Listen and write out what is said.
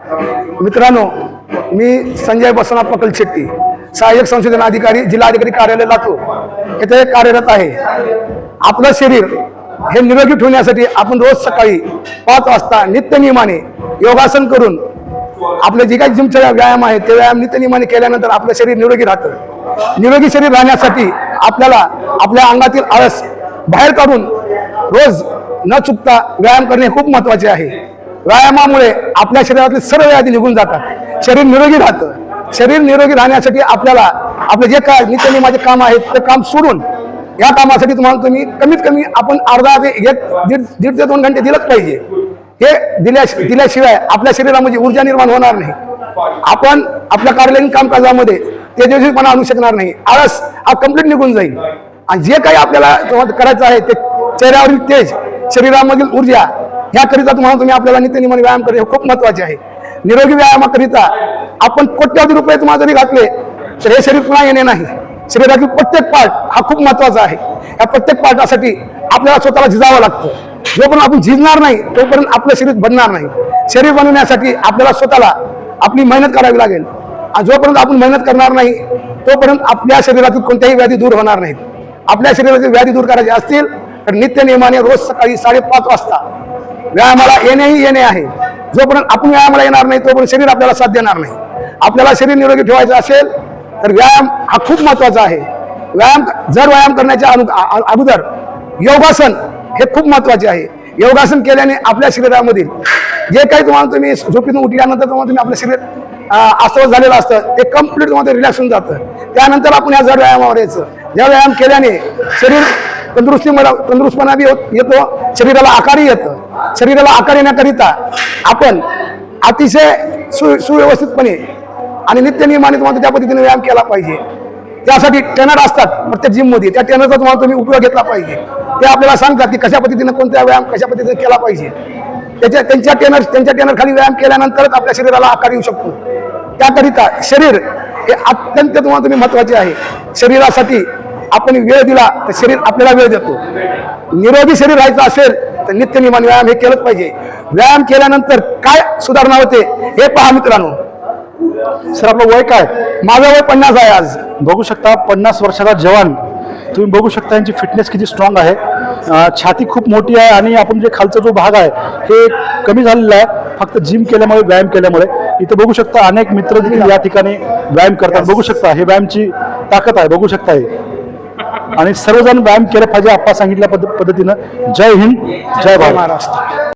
मित्रांनो मी संजय बसवनाथ पकल शेट्टी सहाय्यक संशोधन अधिकारी जिल्हाधिकारी कार्यालय लातूर येथे कार्यरत आहे. आपलं शरीर हे निरोगी ठेवण्यासाठी आपण रोज सकाळी पाच वाजता नित्यनियमाने योगासन करून आपले जे काही जिमचे व्यायाम आहे ते व्यायाम नित्यनियमाने केल्यानंतर आपलं शरीर निरोगी राहतं. निरोगी शरीर राहण्यासाठी आपल्याला आपल्या अंगातील आळस बाहेर काढून रोज न चुकता व्यायाम करणे खूप महत्त्वाचे आहे. व्यायामामुळे आपल्या शरीरातले सर्व व्याधी निघून जातात. शरीर निरोगी राहतं. शरीर निरोगी राहण्यासाठी आपल्याला आपले जे काय नित्यनियमाचे काम आहेत ते काम सोडून या कामासाठी तुम्हाला तुम्ही कमीत कमी आपण अर्धा ते एक दीड दीड ते दोन घंटे दिलंच पाहिजे. हे दिल्या दिल्याशिवाय आपल्या शरीरामध्ये ऊर्जा निर्माण होणार नाही. आपण आपल्या कार्यालयीन कामकाजामध्ये तेजस्वीपणा आणू शकणार नाही. आळस हा कंप्लीट निघून जाईल. आणि जे काही आपल्याला करायचं आहे ते चेहऱ्यावरील तेज शरीरामधील ऊर्जा ह्याकरिता तुम्हाला तुम्ही आपल्याला नित्यनियमाने व्यायाम करणे हे खूप महत्त्वाचे आहे. निरोगी व्यायामाकरिता आपण कोट्यावधी रुपये तुम्हाला जरी घातले तर हे शरीर पुन्हा येणे नाही. शरीरातील प्रत्येक पार्ट हा खूप महत्त्वाचा आहे. या प्रत्येक पार्टासाठी आपल्याला स्वतःला झिजावं लागतं. जोपर्यंत आपण झिजणार नाही तोपर्यंत आपलं शरीर बनणार नाही. शरीर बनवण्यासाठी आपल्याला स्वतःला आपली मेहनत करावी लागेल. आणि जोपर्यंत आपण मेहनत करणार नाही तोपर्यंत आपल्या शरीरातील कोणत्याही व्याधी दूर होणार नाहीत. आपल्या शरीरातील व्याधी दूर करायचे असतील तर नित्य नियमाने रोज सकाळी साडेपाच वाजता व्यायामाला येणेही येणे आहे. जोपर्यंत आपण व्यायामाला येणार नाही तोपर्यंत शरीर आपल्याला साथ देणार नाही. आपल्याला शरीर निरोगी ठेवायचं असेल तर व्यायाम हा खूप महत्त्वाचा आहे. व्यायाम जर व्यायाम करण्याच्या अनु- अगोदर योगासन हे खूप महत्त्वाचे आहे. योगासन केल्याने आपल्या शरीरामधील जे काही तुम्हाला तुम्ही झोपीतून उठल्यानंतर तुम्हाला तुम्ही आपलं शरीर अं, अस्वस्थ झालेलं असतं ते कंप्लीट तुम्हाला रिलॅक्स होऊन जातं. त्यानंतर आपण या जड व्यायामावर यायचं. या व्यायाम केल्याने शरीर तंदुरुस्ती मला तंदुरुस्तपणा बी होत- येतो. शरीराला आकारही येतं. शरीराला आकार येण्याकरिता आपण अतिशय सु सुव्यवस्थितपणे आणि नित्यनियमाने तुम्हाला त्या पद्धतीने व्यायाम केला पाहिजे. त्यासाठी ट्रेनर असतात प्रत्येक जिममध्ये. त्या ट्रेनरचा तुम्हाला तुम्ही उपयोग घेतला पाहिजे. ते आपल्याला सांगतात की कशा पद्धतीने कोणत्या व्यायाम कशा पद्धतीने केला पाहिजे. त्याच्या त्यांच्या ट्रेनर त्यांच्या ट्रेनरखाली व्यायाम केल्यानंतरच आपल्या शरीराला आकार येऊ शकतो. त्याकरिता शरीर हे अत्यंत तुम्हाला तुम्ही महत्त्वाचे आहे. शरीरासाठी आपण वेळ दिला तर शरीर आपल्याला वेळ देतो. निरोगी शरीर राहायचं असेल तर नित्यनियमान व्यायाम हे केलंच पाहिजे. व्यायाम केल्यानंतर काय सुधारणा होते हे पहा मित्रांनो. सर आपलं वय काय? माझं वय पन्नास आहे आज. बघू शकता पन्नास वर्षाचा जवान. तुम्ही बघू शकता यांची फिटनेस किती स्ट्रॉंग आहे. छाती खूप मोठी आहे आणि आपण जे खालचा जो भाग आहे हे कमी झालेला आहे. फक्त जिम केल्यामुळे व्यायाम केल्यामुळे. इथं बघू शकता अनेक मित्र देखील या ठिकाणी व्यायाम करतात. बघू शकता हे व्यायामची ताकद आहे. बघू शकता हे. आणि सर्वजण व्यायाम केलं पाहिजे आपण सांगितल्या पद्धतीनं. जय हिंद जय भारत. महाराष्ट्र